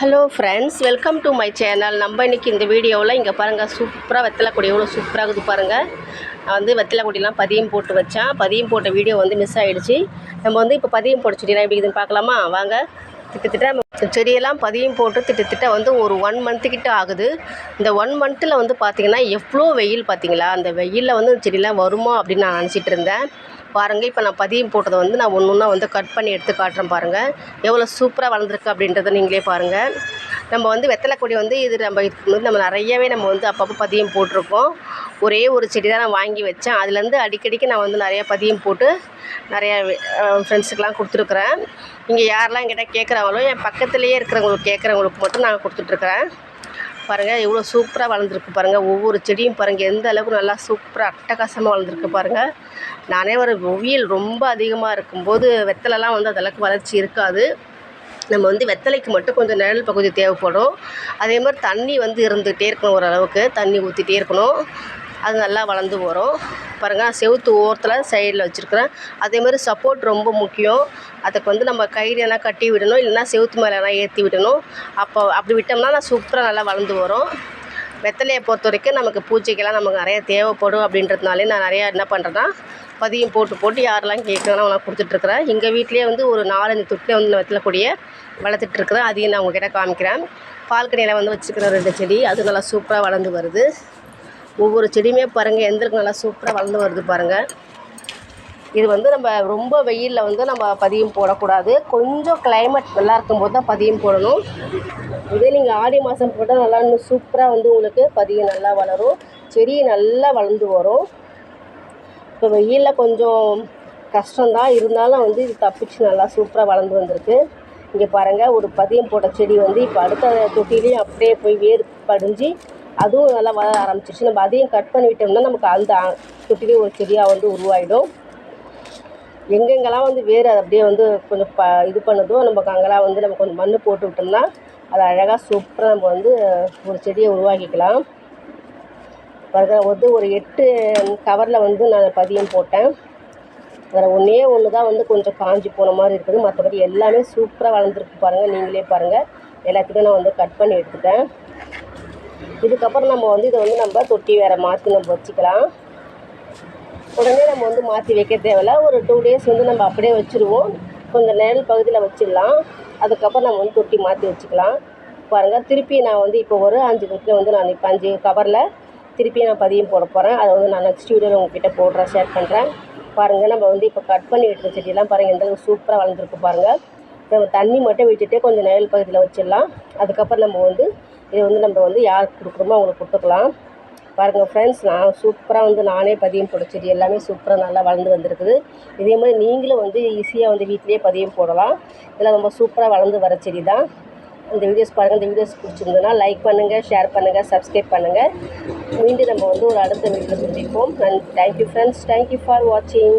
Hello friends welcome to my channel நம்ம இன்றைக்கி இந்த வீடியோவில் இங்கே பாருங்கள் சூப்பராக வெத்தலை கொடி எவ்வளோ சூப்பராக இருக்குது பாருங்கள் நான் வந்து வெத்தலை கொடிலாம் பதியம் போட்டு வச்சேன். பதியம் போட்ட வீடியோ வந்து மிஸ் ஆகிடுச்சு நம்ம வந்து இப்போ பதியம் போட்ட செடியெல்லாம் எப்படி இருக்குதுன்னு பார்க்கலாமா? வாங்க. திட்டத்திட்ட நம்ம செடியெல்லாம் பதியம் போட்டு திட்டத்திட்ட வந்து ஒரு ஒன் மந்த்துக்கிட்ட ஆகுது. இந்த ஒன் மந்த்தில் வந்து பார்த்திங்கன்னா எவ்வளோ வெயில் பார்த்தீங்களா அந்த வெயிலில் வந்து செடியெலாம் வருமா அப்படின்னு நான் நினச்சிட்டு இருந்தேன். பாருங்கள் இப்போ நான் பதியம் போட்டதை வந்து நான் ஒன்று ஒன்றா வந்து கட் பண்ணி எடுத்து காட்டுறேன் பாருங்கள் எவ்வளோ சூப்பராக வளர்ந்துருக்கு அப்படின்றத நீங்களே பாருங்கள் நம்ம வந்து வெத்தலை கொடி வந்து இது நம்ம இதுக்கு வந்து நம்ம நிறையவே நம்ம வந்து அப்பப்போ பதியம் போட்டிருக்கோம். ஒரே ஒரு செடி தான் நான் வாங்கி வச்சேன். அதுலேருந்து அடிக்கடிக்கு நான் வந்து நிறையா பதியம் போட்டு நிறையா ஃப்ரெண்ட்ஸுக்கெலாம் கொடுத்துருக்குறேன். இங்கே யாரெல்லாம் என்கிட்ட கேட்குறாங்களோ என் பக்கத்துலேயே இருக்கிறவங்களுக்கு கேட்குறவங்களுக்கு மட்டும் நான் கொடுத்துட்ருக்குறேன் பாருங்கள் எவ்வளோ சூப்பராக வளர்ந்துருக்கு பாருங்கள் ஒவ்வொரு செடியும் பாருங்கள் எந்த அளவுக்கு நல்லா சூப்பராக அட்டகாசமாக வளர்ந்துருக்கு பாருங்கள் நானே ஒரு வெயில் ரொம்ப அதிகமாக இருக்கும்போது வெத்தலைலாம் வந்து அதளவுக்கு வளர்ச்சி இருக்காது. நம்ம வந்து வெத்தலைக்கு மட்டும் கொஞ்சம் நிழல் பகுதி தேவைப்படும். அதே மாதிரி தண்ணி வந்து இருந்துகிட்டே இருக்கணும் ஓரளவுக்கு தண்ணி ஊற்றிட்டே இருக்கணும். அது நல்லா வளர்ந்து வரும். பாருங்கள் செவுத்து ஓரத்தில் சைடில் வச்சுருக்குறேன். அதே மாதிரி சப்போர்ட் ரொம்ப முக்கியம். அதுக்கு வந்து நம்ம கயிறு கட்டி விடணும் இல்லைன்னா செவுத்து மேலே ஏற்றி விடணும். அப்போ அப்படி விட்டோம்னா நான் சூப்பராக நல்லா வளர்ந்து வரும். வெத்தலையை பொறுத்த வரைக்கும் நமக்கு பூச்சைக்கெல்லாம் நமக்கு நிறையா தேவைப்படும் அப்படின்றதுனாலே நான் நிறையா என்ன பண்ணுறேன்னா பதியம் போட்டு போட்டு யாரெல்லாம் கேட்குறாங்களோ நான் கொடுத்துட்ருக்குறேன் எங்கள் வீட்லேயே வந்து ஒரு நாலஞ்சு தொட்டில் வந்து வெத்தலை கொடியை வளர்த்துட்ருக்குறேன் அதையும் நான் உங்ககிட்ட காமிக்கிறேன். பால்கனியில் வந்து வச்சுருக்கிற ரெண்டு செடி அது நல்லா சூப்பராக வளர்ந்து வருது. ஒவ்வொரு செடியுமே பாருங்கள் எந்த நல்லா சூப்பராக வளர்ந்து வருது பாருங்கள் இது வந்து நம்ம ரொம்ப வெயிலில் வந்து நம்ம பதியம் போடக்கூடாது. கொஞ்சம் கிளைமேட் நல்லா இருக்கும்போது தான் பதியம் போடணும். இதே நீங்கள் ஆடி மாதம் போட்டால் நல்லா இன்னும் சூப்பராக வந்து உங்களுக்கு பதியம் நல்லா வளரும். செடி நல்லா வளர்ந்து வரும். இப்போ வெயிலில் கொஞ்சம் கஷ்டம்தான் இருந்தாலும் வந்து இது தப்பிச்சு நல்லா சூப்பராக வளர்ந்து வந்திருக்கு. இங்கே பாருங்கள் ஒரு பதியம் போட்ட செடி வந்து இப்போ அடுத்த தொட்டிலையும் அப்படியே போய் வேர் படிஞ்சு அதுவும் நல்லா வளர ஆரம்பிச்சிருச்சு. நம்ம அதையும் கட் பண்ணி விட்டோம்னா நமக்கு அந்த தொட்டிலே ஒரு செடியாக வந்து உருவாகிடும் எங்கெங்கெல்லாம் வந்து வேறு அது அப்படியே வந்து கொஞ்சம் ப இது பண்ணுதோ நமக்கு அங்கெல்லாம் வந்து நம்ம கொஞ்சம் மண் போட்டு விட்டோம்னா அது அழகாக சூப்பராக நம்ம வந்து ஒரு செடியை உருவாக்கிக்கலாம். பாருங்கள் வந்து ஒரு எட்டு கவரில் வந்து நான் பதியம் போட்டேன். அதில் ஒன்றே ஒன்று தான் வந்து கொஞ்சம் காஞ்சி போன மாதிரி இருக்குது. மற்றபடி எல்லாமே சூப்பராக வளர்ந்துருக்கு பாருங்கள் நீங்களே பாருங்கள் எல்லாத்தையும் நான் வந்து கட் பண்ணி எடுத்துட்டேன். இதுக்கப்புறம் நம்ம வந்து இதை வந்து நம்ம தொட்டி வேறு மாற்றி நம்ம வச்சுக்கலாம். உடனே நம்ம வந்து மாற்றி வைக்க தேவையில்ல. ஒரு டூ டேஸ் வந்து நம்ம அப்படியே வச்சுருவோம். கொஞ்சம் நிழல் பகுதியில் வச்சிடலாம். அதுக்கப்புறம் நம்ம வந்து தொட்டி மாற்றி வச்சுக்கலாம். பாருங்கள் திருப்பி நான் வந்து இப்போ ஒரு அஞ்சு தொட்டியில் வந்து நான் இப்போ அஞ்சு கவரில் திருப்பி நான் பதியம் போட போகிறேன் அதை வந்து நான் நெக்ஸ்ட் வீடியோவில் உங்ககிட்ட போடுறேன் ஷேர் பண்ணுறேன் பாருங்கள் நம்ம வந்து இப்போ கட் பண்ணி விட்டுற செடியெல்லாம் பாருங்கள் எந்த அளவுக்கு சூப்பராக வளர்ந்துருக்கு பாருங்கள் நம்ம தண்ணி மட்டும் விட்டுட்டு கொஞ்சம் நிழல் பகுதியில் வச்சிடலாம். அதுக்கப்புறம் நம்ம வந்து இதை வந்து நம்ம வந்து யாருக்கு கொடுக்குறோமோ அவங்களுக்கு கொடுத்துக்கலாம். பாருங்கள் ஃப்ரெண்ட்ஸ் நான் சூப்பராக வந்து நானே பதியம் போட செடி எல்லாமே சூப்பராக நல்லா வளர்ந்து வந்திருக்குது. இதே மாதிரி நீங்களும் வந்து ஈஸியாக வந்து வீட்லேயே பதியம் போடலாம். இதெல்லாம் ரொம்ப சூப்பராக வளர்ந்து வர செடி தான் இந்த வீடியோஸ் பாருங்கள் இந்த வீடியோஸ் பிடிச்சிருந்ததுன்னா லைக் பண்ணுங்கள் ஷேர் பண்ணுங்கள் சப்ஸ்கிரைப் பண்ணுங்கள் மீண்டும் நம்ம வந்து ஒரு அடுத்த வீடியோவில் சந்திப்போம். And thank you friends thank you for வாட்சிங்